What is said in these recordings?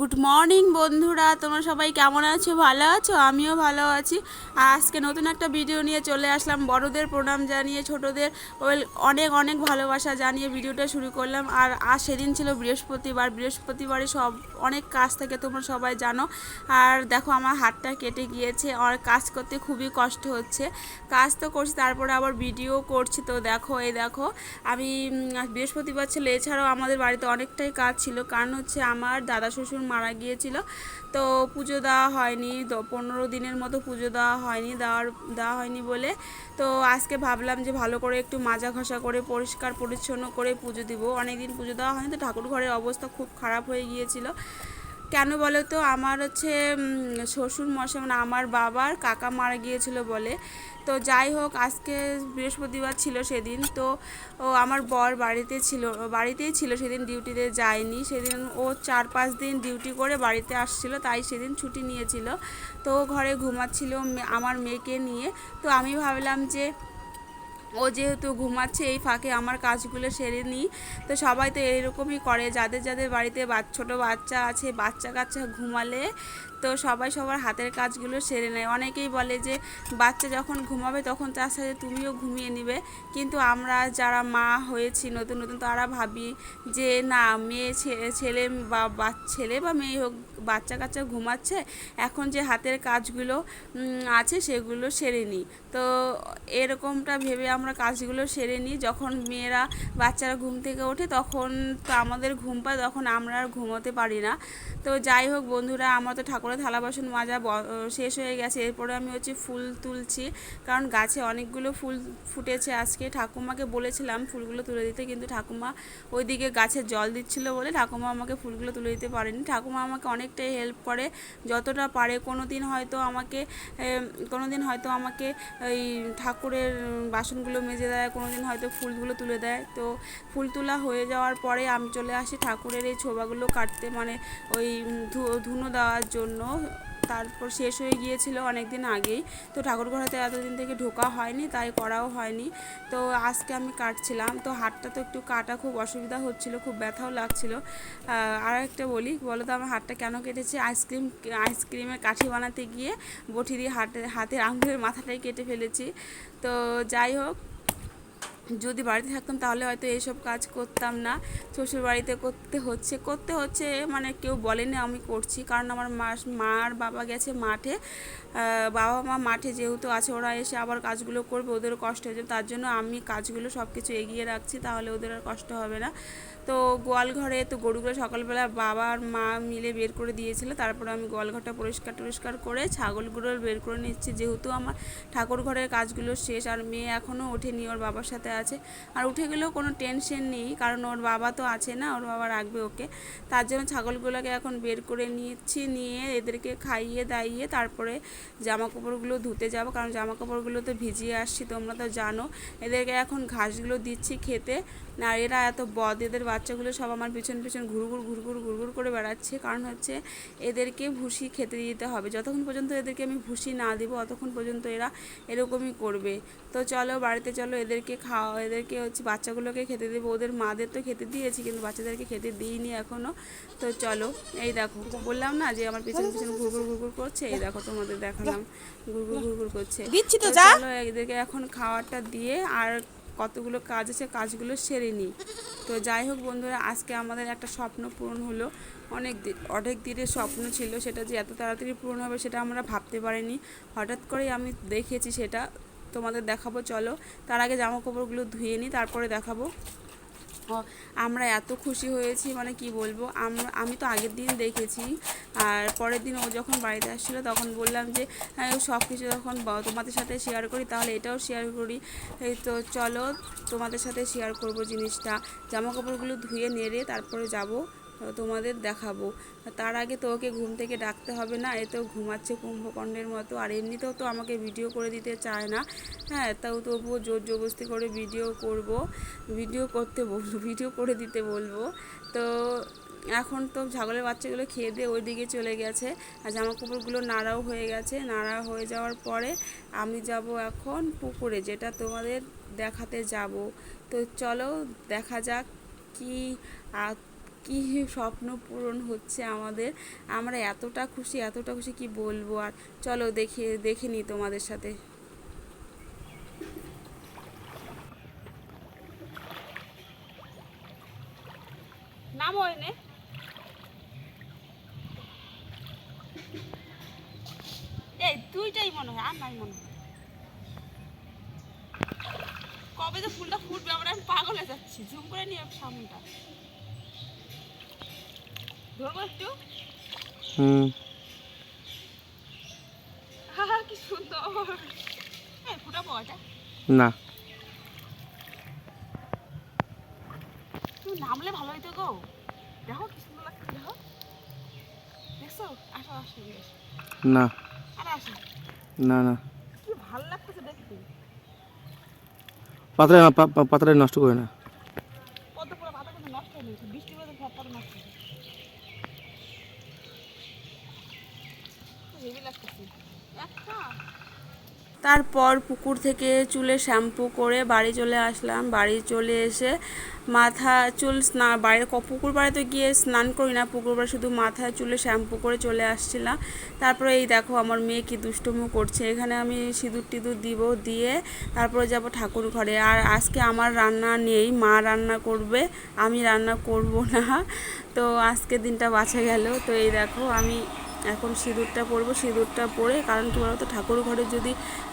Good morning বন্ধুরা। তোমরা সবাই কেমন আছো? ভালো আছো? আমিও ভালো আছি। আজকে নতুন একটা ভিডিও নিয়ে চলে আসলাম। বড়দের প্রণাম জানিয়ে, ছোটদের ওয়েল, অনেক অনেক ভালোবাসা জানিয়ে ভিডিওটা শুরু করলাম। আর আর সেদিন ছিল বৃহস্পতিবার। বৃহস্পতিবারে সব, অনেক কাজ থেকে, তোমরা সবাই জানো। আর দেখো, আমার হাতটা কেটে গিয়েছে। আর কাজ করতে খুবই কষ্ট হচ্ছে। কাজ তো করছি, তারপরে আবার ভিডিও করছি। তো দেখো, এই দেখো, আমি বৃহস্পতিবার ছিল। এছাড়াও আমাদের বাড়িতে অনেকটাই কাজ ছিল। কারণ হচ্ছে, আমার দাদা শ্বশুর মারা গিয়েছিল। তো পুজো দেওয়া হয়নি পনেরো দিনের মতো পুজো দেওয়া হয়নি, দেওয়ার, দেওয়া হয়নি বলে। তো আজকে ভাবলাম যে ভালো করে একটু মাজা ঘষা করে, পরিষ্কার পরিচ্ছন্ন করে পুজো দিব। অনেকদিন পুজো দেওয়া হয়নি, তো ঠাকুর ঘরের অবস্থা খুব খারাপ হয়ে গিয়েছিল। কেন বলো তো? আমার হচ্ছে শ্বশুর মশাই মানে আমার বাবার কাকা মারা গিয়েছিল বলে। তো যাই হোক, আজকে বৃহস্পতিবার ছিল সেদিন। তো ও আমার বর বাড়িতে ছিল, বাড়িতেই ছিল সেদিন, ডিউটিতে যায়নি। সেদিন ও চার পাঁচ দিন ডিউটি করে বাড়িতে আসছিল, তাই সেদিন ছুটি নিয়েছিল। তো ও ঘরে ঘুমাচ্ছিল আমার মেয়েকে নিয়ে। তো আমি ভাবলাম যে ও যেহেতু ঘুমাচ্ছে, এই ফাঁকে আমার কাজগুলো সেরে নিই। তো সবাই তো এরকমই করে, যাদের যাদের বাড়িতে ছোট বাচ্চা আছে বাচ্চা কাচ্চা ঘুমালে তো সবাই সবার হাতের কাজগুলো সেরে নেয়। অনেকেই বলে যে, বাচ্চা যখন ঘুমাবে তখন তার সাথে তুমিও ঘুমিয়ে নিবে। কিন্তু আমরা যারা মা হয়েছি, নতুন নতুন, তারা ভাবি যে, না, মেয়ে ছেলে বা ছেলে বা মেয়ে হোক, বাচ্চা কাচ্চা ঘুমাচ্ছে, এখন যে হাতের কাজগুলো আছে সেগুলো সেরে নিই। তো এরকমটা ভেবে আমরা কাজগুলো সেরে নিই। যখন মেয়েরা, বাচ্চারা ঘুম থেকে ওঠে তখন তো আমাদের ঘুম পায়, তখন আমরা আর ঘুমোতে পারি না। তো যাই হোক বন্ধুরা, আমার তো ঠাকুরের থালা বাসন মাজা শেষ হয়ে গেছে। এরপরে আমি হচ্ছে ফুল তুলছি। কারণ গাছে অনেকগুলো ফুল ফুটেছে আজকে। ঠাকুমাকে বলেছিলাম ফুলগুলো তুলে দিতে, কিন্তু ঠাকুমা ওইদিকে গাছে জল দিচ্ছিল বলে ঠাকুমা আমাকে ফুলগুলো তুলে দিতে পারেনি। ঠাকুমা আমাকে অনেকটাই হেল্প করে। যতটা পারে কোনো দিন হয়তো আমাকে কোনো দিন হয়তো আমাকে এই ঠাকুরের বাসনগুলো মেজে দেয় কোনো দিন হয়তো ফুলগুলো তুলে দেয়। তো ফুল তোলা হয়ে যাওয়ার পরে আমি চলে আসি ঠাকুরের এই ছোবাগুলো কাটতে মানে ওই ধুনো দেওয়ার জন্য। তারপর শেষ হয়ে গিয়েছিল অনেক দিন আগেই। তো ঠাকুর ঘরেতে এতদিন থেকে ঢোকা হয়নি, তাই করাও হয়নি। তো আজকে আমি কাটছিলাম। তো হাতটা তো একটু কাটা খুব অসুবিধা হচ্ছিল, খুব ব্যথাও লাগছিল। আর একটা বলি, বলো তো আমার হাতটা কেন কেটেছে? আইসক্রিম, আইসক্রিমের কাঠি বানাতে গিয়ে বটি দিয়ে হাতে, হাতের আঙুলের মাথাটাই কেটে ফেলেছি। তো যাই হোক যদি বাড়িতে থাকতাম তাহলে হয়তো এইসব কাজ করতাম না। শ্বশুর বাড়িতে করতে হচ্ছে করতে হচ্ছে মানে কেউ বলেনি আমি করছি। কারণ আমার মা মার বাবা গেছে মাঠে বাবা মা মাঠে যেহেতু আছে, ওরা এসে আবার কাজগুলো করবে, ওদেরও কষ্ট হয়ে যাবে। তার জন্য আমি কাজগুলো সব কিছু এগিয়ে রাখছি, তাহলে ওদের আর কষ্ট হবে না। তো গোয়াল ঘরে তো গরুগুলো সকালবেলা বাবা আর মা মিলে বের করে দিয়েছিল, তারপরে আমি গোয়াল ঘরটা পরিষ্কার টরিষ্কার করে ছাগলগুলো বের করে নিচ্ছি। যেহেতু আমার ঠাকুর ঘরের কাজগুলো শেষ আর মেয়ে এখনও ওঠেনি, ওর বাবার সাথে আছে। আর উঠে গেলেও কোনো টেনশন নেই, কারণ ওর বাবা তো আছে না, ওর বাবা রাখবে ওকে। তার জন্য ছাগলগুলোকে এখন বের করে নিচ্ছি, নিয়ে এদেরকে খাইয়ে দাইয়ে তারপরে জামা কাপড়গুলো ধুতে যাব, কারণ জামা কাপড়গুলো তো ভিজিয়ে আসছি, তোমরা তো জানো। এদেরকে এখন ঘাসগুলো দিচ্ছি খেতে আর এরা এত বদ, এদের বাচ্চাগুলো সব আমার পিছন পিছন ঘুরঘুর ঘুরঘুর ঘুরঘুর করে বেড়াচ্ছে। কারণ হচ্ছে এদেরকে ভুসি খেতে দিতে হবে। যতক্ষণ পর্যন্ত এদেরকে আমি ভুসি না দিব ততক্ষণ পর্যন্ত এরা এরকমই করবে। তো চলো বাড়িতে চলো এদেরকে খাওয়া এদেরকে হচ্ছে বাচ্চাগুলোকে খেতে দেবো। ওদের মাদের তো খেতে দিয়েছি কিন্তু বাচ্চাদেরকে খেতে দিইনি এখনও তো চলো এই দেখো বললাম না যে আমার পিছন পিছন ঘুরঘুর ঘুরঘুর করছে? এই দেখো তোমাদের দেখালাম। ঘুরঘুর ঘুরঘুর করছে। দিচ্ছি তো চলো এদেরকে এখন খাওয়াটা দিয়ে আর কতগুলো কাজ আছে, কাজগুলো সেরে নিই তো যাই হোক বন্ধুরা, আজকে আমাদের একটা স্বপ্ন পূরণ হলো। অনেক অনেক দিনের স্বপ্ন ছিল সেটা যে এত তাড়াতাড়ি পূরণ হবে সেটা আমরা ভাবতে পারিনি। হঠাৎ করেই আমি দেখেছি সেটা। তোমাদের দেখাবো, চলো। তার আগে জামা কাপড়গুলো ধুয়ে নিই তারপরে দেখাবো। আমরা এত খুশি হয়েছি মানে কি বলব আমরা আমি তো আগের দিন দেখেছি। আর পরের দিন ও যখন বাড়িতে আসছিল, তখন বললাম যে হ্যাঁ সব কিছু যখন তোমাদের সাথে শেয়ার করি, তাহলে এটাও শেয়ার করি। তো চলো, তোমাদের সাথে শেয়ার করব জিনিসটা। জামা কাপড়গুলো ধুয়ে, নেড়ে তারপরে যাব। তোমাদের দেখাবো। তার আগে তো ওকে ঘুম থেকে ডাকতে হবে না, এ তো ঘুমাচ্ছে কুম্ভকর্ণের মতো, আর এমনিতেও তো আমাকে ভিডিও করে দিতে চায় না। হ্যাঁ তাও তবুও জোর জবরদস্তি করে ভিডিও করব ভিডিও করতে বলব ভিডিও করে দিতে বলব। তো এখন তো ছাগলের বাচ্চাগুলো খেয়ে দিয়ে ওই দিকে চলে গেছে, আর জামা কাপড়গুলো নাড়াও হয়ে গেছে। নাড়া হয়ে যাওয়ার পরে আমি যাব এখন পুকুরে, যেটা তোমাদের দেখাতে যাব। তো চলো দেখা যাক কি কি স্বপ্ন পূরণ হচ্ছে আমাদের? আমরা এতটা খুশি এতটা খুশি কি বলব? আর চলো দেখে দেখে নিই তোমাদের সাথে। এই, দুইটাই মনে হয়, আর নাই মনে হয়। কবে যে ফুলটা ফুটবে, আমরা আমি পাগল হয়ে যাচ্ছি। ঝুম করে নিয়ে সামনটা। ধরবো একটু হুম কি সুন্দর। ফুটাবো এটা না। তুমি নামলে ভালো হইতো গো। দেখো কি সুন্দর লাগছে দেখো। দেখছ? আসো আসো না। আরে আসো। না না। কি ভালো লাগতেছে দেখতে। পাতাটা না পা- পা- নষ্ট করে না পদ্ম পুরো পাতা কিন্তু নষ্ট হয়ে গেছে বৃষ্টি হয়ে গেছে পাতা নষ্ট হয়ে গেছে হেভি লাগতেছে একটা তারপর পুকুর থেকে চুলে শ্যাম্পু করে বাড়ি চলে আসলাম। বাড়ি চলে এসে মাথা চুল স্নান বাইরে ক- পুকুর পাড়ে তো গিয়ে স্নান করি না, পুকুর পাড়ে শুধু মাথায় চুলে শ্যাম্পু করে চলে আসছিলাম। তারপরে এই দেখো আমার মেয়ে কি দুষ্টুমু করছে। এখানে আমি সিঁদুর টিঁদুর দিব দিয়ে তারপরে যাব ঠাকুর ঘরে। আর আজকে আমার রান্না নেই, মা রান্না করবে, আমি রান্না করব না। তো আজকে দিনটা বাঁচা গেল। তো এই দেখো আমি এখন সিঁদুরটা পরবো, সিঁদুরটা পরে, কারণ কি বলতো, ঠাকুর ঘরে যদি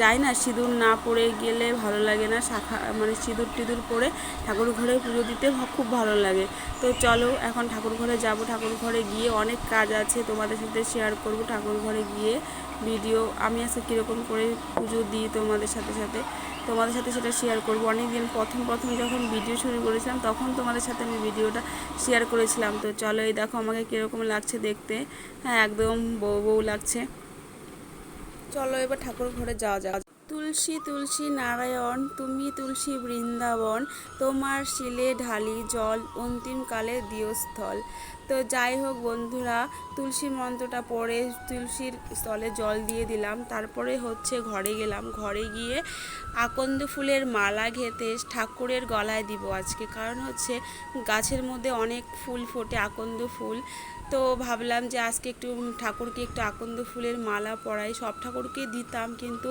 যাই না, সিঁদুর না পরে গেলে ভালো লাগে না, শাখা মানে সিঁদুর টিঁদুর পরে ঠাকুর ঘরে পুজো দিতে খুব ভালো লাগে। তো চলো, এখন ঠাকুর ঘরে যাব, ঠাকুর ঘরে গিয়ে অনেক কাজ আছে, তোমাদের সাথে শেয়ার করব, ঠাকুর ঘরে গিয়ে ভিডিও আমি আজকে কীরকম করে পুজো দিই তোমাদের সাথে সাথে। তোমাদের সাথে সেটা শেয়ার করব। অনেক দিন প্রথম প্রথম যখন ভিডিও শুরু করেছিলাম, তখন তোমাদের সাথে আমি ভিডিওটা শেয়ার করেছিলাম। তো চলো এই দেখো আমাকে কীরকম লাগছে দেখতে। হ্যাঁ একদম বউ বউ লাগছে। চলো এবার ঠাকুর ঘরে যাওয়া যাক। তুলসী তুলসী নারায়ণ, তুমি তুলসী বৃন্দাবন, তোমার শিলে ঢালি জল অন্তিমকালে দিও স্থল তো যাই হোক বন্ধুরা, তুলসী মন্ত্রটা পড়ে তুলসীর স্থলে জল দিয়ে দিলাম, তারপরে হচ্ছে ঘরে গেলাম। ঘরে গিয়ে আকন্দ ফুলের মালা ঘেতে ঠাকুরের গলায় দিব আজকে, কারণ হচ্ছে গাছের মধ্যে অনেক ফুল ফোটে, আকন্দ ফুল। তো ভাবলাম যে আজকে একটু ঠাকুরকে একটু আকন্দ ফুলের মালা পরাই। সব ঠাকুরকে দিতাম, কিন্তু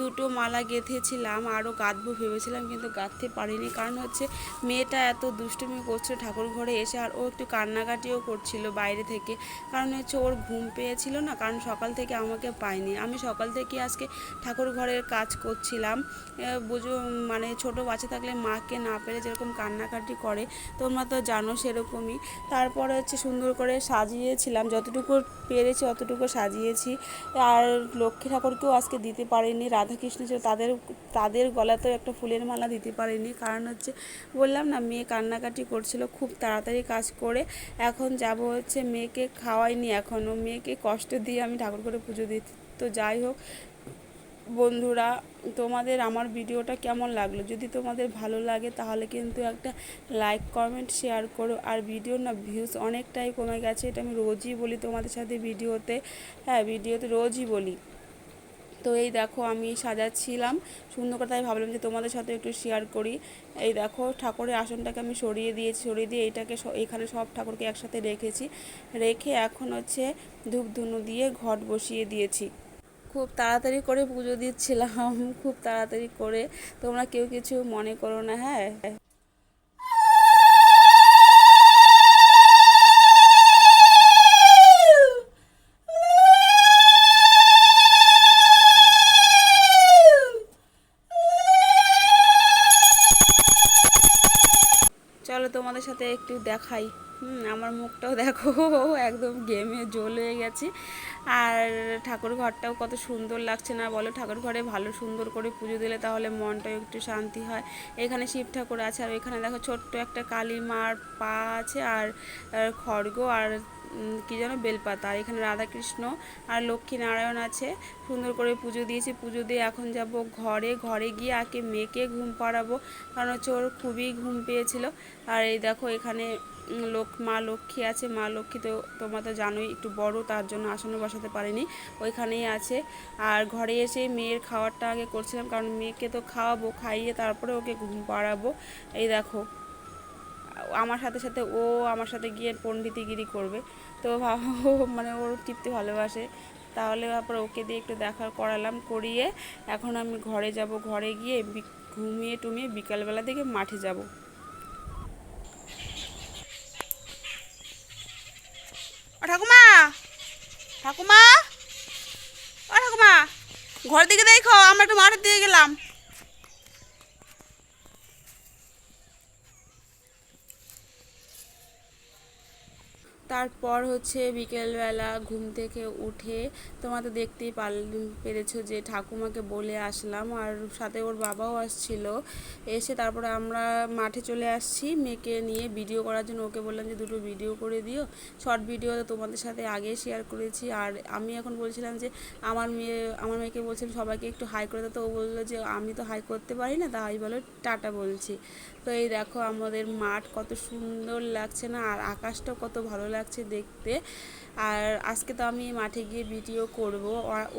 দুটো মালা গেঁথেছিলাম আরও গাঁথবো ভেবেছিলাম, কিন্তু গাঁথতে পারিনি। কারণ হচ্ছে মেয়েটা এত দুষ্টুমি করছিল ঠাকুর ঘরে এসে, আর ও একটু কান্নাকাটিও করছিল বাইরে থেকে। কারণ হচ্ছে ওর ঘুম পেয়েছিল না, কারণ সকাল থেকে আমাকে পায়নি। আমি সকাল থেকে আজকে ঠাকুর ঘরের কাজ করছিলাম। বুঝো মানে ছোট বাচ্চা থাকলে মাকে না পেলে যেরকম কান্নাকাটি করে, তোমরা তো জানো সেরকমই। তারপরে হচ্ছে সুন্দর করে সাজিয়েছিলাম, যতটুকু পেরেছি অতটুকু সাজিয়েছি। আর লক্ষ্মী ঠাকুরকেও আজকে দিতে পারিনি, রাধাকৃষ্ণ ছিল তাদের তাদের গলাতেও একটা ফুলের মালা দিতে পারিনি। কারণ হচ্ছে, বললাম না, মেয়ে কান্নাকাটি করছিল, খুব তাড়াতাড়ি কাজ করে এখন যাব হচ্ছে মেয়েকে খাওয়াইনি এখনও মেয়েকে কষ্ট দিয়ে আমি ঠাকুর করে পুজো দিতে তো যাই হোক বন্ধুরা, তোমাদের আমার ভিডিওটা কেমন লাগল? যদি তোমাদের ভালো লাগে, তাহলে কিন্তু একটা লাইক কমেন্ট শেয়ার করো। আর ভিডিও না ভিউজ অনেকটাই কমে গেছে, এটা আমি রোজই বলি তোমাদের সাথে ভিডিওতে। হ্যাঁ ভিডিওতে রোজই বলি। তো এই দেখো, আমি সাজাচ্ছিলাম। সুন্দর করে তাই ভাবলাম যে তোমাদের সাথে একটু শেয়ার করি। এই দেখো, ঠাকুরের আসনটাকে আমি সরিয়ে দিয়েছি, সরিয়ে দিয়ে এটাকে এখানে সব ঠাকুরকে একসাথে রেখেছি। রেখে এখন হচ্ছে ধূপ ধুনো দিয়ে ঘট বসিয়ে দিয়েছি। খুব তাড়াতাড়ি করে পুজো দিচ্ছিলাম, খুব তাড়াতাড়ি করে। তোমরা কেউ কিছু মনে করো না হ্যাঁ? চলো তোমাদের সাথে একটু দেখাই। হুম, আমার মুখটাও দেখো, একদম গেমে জল হয়ে গেছে। আর ঠাকুর ঘরটাও কত সুন্দর লাগছে না বলো? ঠাকুর ঘরে ভালো সুন্দর করে পুজো দিলে তাহলে মনটাও একটু শান্তি হয়। এখানে শিব ঠাকুর আছে আর এখানে দেখো ছোট্ট একটা কালী মার পা আছে আর খড়গ আর কি যেন বেলপাতা। আর এখানে রাধাকৃষ্ণ আর লক্ষ্মী নারায়ণ আছে। সুন্দর করে পুজো দিয়েছি। পুজো দিয়ে এখন যাব ঘরে। ঘরে গিয়ে আগে মেয়েকে ঘুম পাড়াবো। কারণ ওর খুবই ঘুম পেয়েছিল। আর এই দেখো এখানে লোক, মা লক্ষ্মী আছে। মা লক্ষ্মী তো তোমরা তো জানোই, একটু বড়, তার জন্য আসনে বসাতে পারিনি। ওইখানেই আছে। আর ঘরে এসে মেয়ের খাওয়ারটা আগে করছিলাম, কারণ মেয়েকে তো খাওয়াবো, খাইয়ে তারপরে ওকে ঘুম পাড়াবো। এই দেখো, আমার সাথে সাথে ও আমার সাথে গিয়ে পণ্ডিতিগিরি করবে। তো ও মানে ওর টিপতে ভালোবাসে। তাহলে তারপর ওকে দিয়ে একটু দেখা করালাম, করিয়ে এখন আমি ঘরে যাব। ঘরে গিয়ে ঘুমিয়ে টুমিয়ে বিকালবেলা থেকে মাঠে যাব। ঠাকুমা ঠাকুমা ও ঠাকুমা ঘর দিকে দেখো আমরা একটু মাঠের দিকে গেলাম। তারপর হচ্ছে বিকেলবেলা ঘুম থেকে উঠে তোমরা তো দেখতেই পার পেরেছ যে ঠাকুমাকে বলে আসলাম আর সাথে ওর বাবাও আসছিল। এসে তারপরে আমরা মাঠে চলে আসছি, মেয়েকে নিয়ে ভিডিও করার জন্য ওকে বললাম যে দুটো ভিডিও করে দিও। শর্ট ভিডিও তোমাদের সাথে আগে শেয়ার করেছি আর আমি এখন বলছিলাম যে আমার মেয়ে, আমার মেয়েকে বলছিলাম সবাইকে একটু হাই করে দাও। তো ও বলল যে আমি তো হাই করতে পারি না, তাই বলো টাটা বলছি। তো এই দেখো আমাদের মাঠ কত সুন্দর লাগছে না, আর আকাশটাও কত ভালো লাগছে। দেখতে। আর আজকে তো আমি মাঠে গিয়ে ভিডিও করব।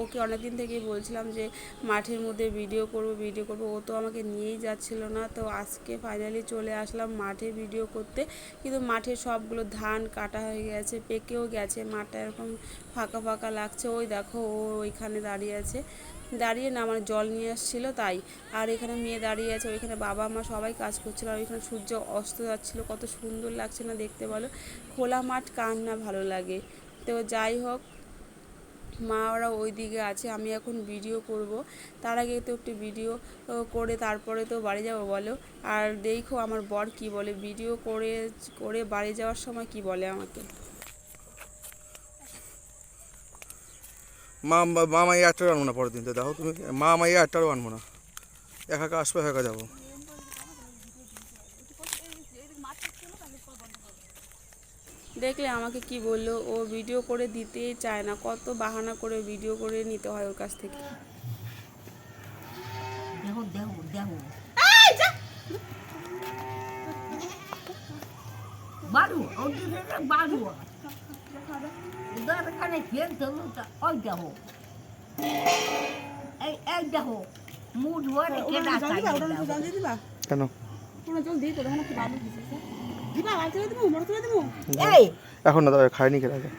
ওকে অনেকদিন থেকেই বলছিলাম যে মাঠের মধ্যে ভিডিও করব ভিডিও করব। ও তো আমাকে নিয়েই যাচ্ছিল না। তো আজকে ফাইনালি চলে আসলাম মাঠে ভিডিও করতে। কিন্তু মাঠে সবগুলো ধান কাটা হয়ে গেছে, পেকেও গেছে। মাঠটা এরকম ফাঁকা ফাঁকা লাগছে। ওই দেখো, ও ওইখানে দাঁড়িয়ে আছে। দাঁড়িয়ে না আমার জল নিয়ে আসছিল তাই। আর এখানে মেয়ে দাঁড়িয়ে আছে, ওইখানে বাবা মা সবাই কাজ করছিল, আর ওইখানে সূর্য অস্ত যাচ্ছিল, কত সুন্দর লাগছে না দেখতে বলো। খোলা মাঠ কার না ভালো লাগে। তো যাই হোক, মা ওরা ওই দিকে আছে, আমি এখন ভিডিও করব। তার আগে তো একটু ভিডিও করে তারপরে তো বাড়ি যাব বলো। আর দেখো আমার বর কি বলে ভিডিও করে করে বাড়ি যাওয়ার সময় কি বলে আমাকে? মা মা- মা মাই আনব না পরের দিন তো দেখো তুমি। মা মাই আনব না। একা একা আসবে একা একা যাব। দেখলে আমাকে কি বলল ও ভিডিও করে দিতেই চায় না কত বাহানা করে ভিডিও করে নিতে হয় ওর কাছ থেকে। দেখো দেখো দেখো। বাড়ু বাড়ু এখানে খেলতে হতো ওই দেখো। এই এই দেখো মুড ভরে কেনা কেন? এই! এখন না দাদা খাইনি কে আগে?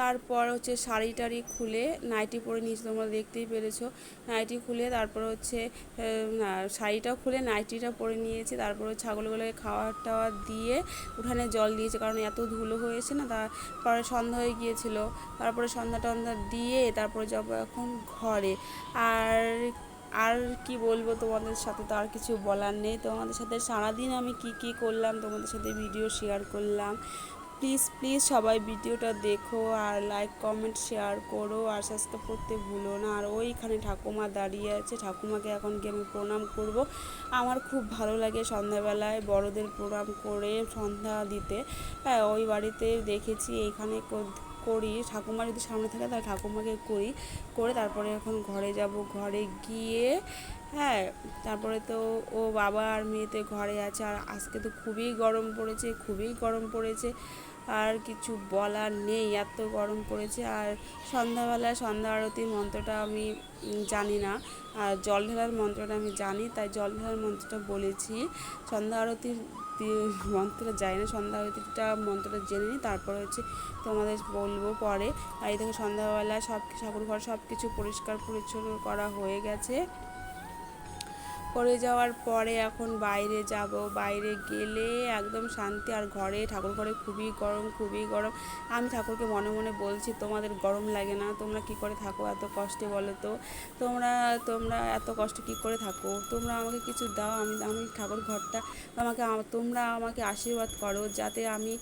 তারপর হচ্ছে শাড়ি টাড়ি খুলে নাইটি পরে নিয়েছি তোমরা দেখতেই পেরেছ। নাইটি খুলে তারপর হচ্ছে শাড়িটা খুলে নাইটিটা পরে নিয়েছি। তারপরে ছাগলগুলোকে খাওয়ার টাওয়ার দিয়ে উঠানে জল দিয়েছে কারণ এত ধুলো হয়েছে না তারপরে সন্ধ্যা হয়ে গিয়েছিল। তারপরে সন্ধ্যা টন্ধ্যা দিয়ে তারপরে যাব এখন ঘরে। আর আর কি বলব তোমাদের সাথে তো আর কিছু বলার নেই। তোমাদের সাথে সারাদিন আমি কি কি করলাম তোমাদের সাথে ভিডিও শেয়ার করলাম। প্লিজ প্লিজ সবাই ভিডিওটা দেখো আর লাইক কমেন্ট শেয়ার করো আর সাবস্ক্রাইব করতে ভুলো না। আর ওইখানে ঠাকুমা দাঁড়িয়ে আছে। ঠাকুমাকে এখন গিয়ে আমি প্রণাম করব? আমার খুব ভালো লাগে সন্ধ্যাবেলায় বড়দের প্রণাম করে সন্ধ্যা দিতে। হ্যাঁ ওই বাড়িতে দেখেছি, এইখানে করি। ঠাকুমা যদি সামনে থাকে তাহলে ঠাকুমাকে করি। করে তারপরে এখন ঘরে যাব। ঘরে গিয়ে হ্যাঁ তারপরে তো ও বাবা আর মেয়েতে ঘরে আছে। আর আজকে তো খুবই গরম পড়েছে, খুবই গরম পড়েছে। আর কিছু বলার নেই, এত গরম পড়েছে। আর সন্ধ্যাবেলায় সন্ধ্যা আরতির মন্ত্রটা আমি জানি না। আর জল ঢালার মন্ত্রটা আমি জানি, তাই জল ঢালার মন্ত্রটা বলেছি। সন্ধ্যা আরতির মন্ত্রটা জানি না, সন্ধ্যা আরতিটা মন্ত্রটা জেনে নিই, তারপরে হচ্ছে তোমাদের বলব পরে। আর এই দেখো সন্ধ্যাবেলা সব ঠাকুর ঘর সব কিছু পরিষ্কার পরিচ্ছন্ন করা হয়ে গেছে। করে যাওয়ার পরে এখন বাইরে যাব। বাইরে গেলে একদম শান্তি আর ঘরে, ঠাকুর ঘরে খুবই গরম খুবই গরম। আমি ঠাকুরকে মনে মনে বলছি, তোমাদের গরম লাগে না, তোমরা কি করে থাকো এত কষ্টে বলো তো? তোমরা তোমরা এত কষ্ট কি করে থাকো? তোমরা আমাকে কিছু দাও, আমি আমি ঠাকুর ঘরটা আমাকে, তোমরা আমাকে আশীর্বাদ করো যাতে আমি,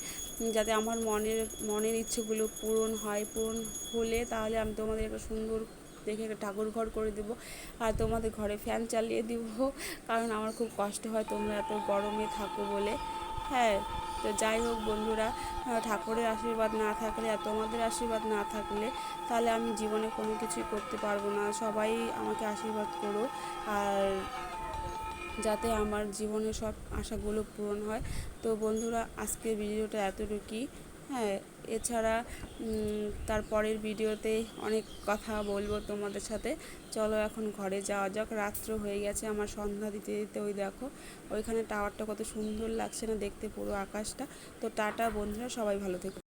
যাতে আমার মনের মনের ইচ্ছেগুলো পূরণ হয়। পূরণ হলে তাহলে আমি তোমাদের একটা সুন্দর দেখে একটা ঠাকুর ঘর করে দেবো আর তোমাদের ঘরে ফ্যান চালিয়ে দিব। কারণ আমার খুব কষ্ট হয় তোমরা এত গরমে থাকো বলে। হ্যাঁ তো যাই হোক বন্ধুরা ঠাকুরের আশীর্বাদ না থাকলে আর তোমাদের আশীর্বাদ না থাকলে তাহলে আমি জীবনে কোনো কিছুই করতে পারব না। সবাই আমাকে আশীর্বাদ করো আর যাতে আমার জীবনের সব আশাগুলো পূরণ হয়। তো বন্ধুরা, আজকের ভিডিওটা এতটুকুই। হ্যাঁ এছাড়া তার তারপরের ভিডিওতে অনেক কথা বলব তোমাদের সাথে। চলো এখন ঘরে যাওয়া যাক। রাত্র হয়ে গেছে আমার সন্ধ্যা দিতে দিতে, ওই দেখো, ওইখানে টাওয়ারটা কত সুন্দর লাগছে না দেখতে পুরো আকাশটা। তো টাটা বন্ধুরা, সবাই ভালো থেকো।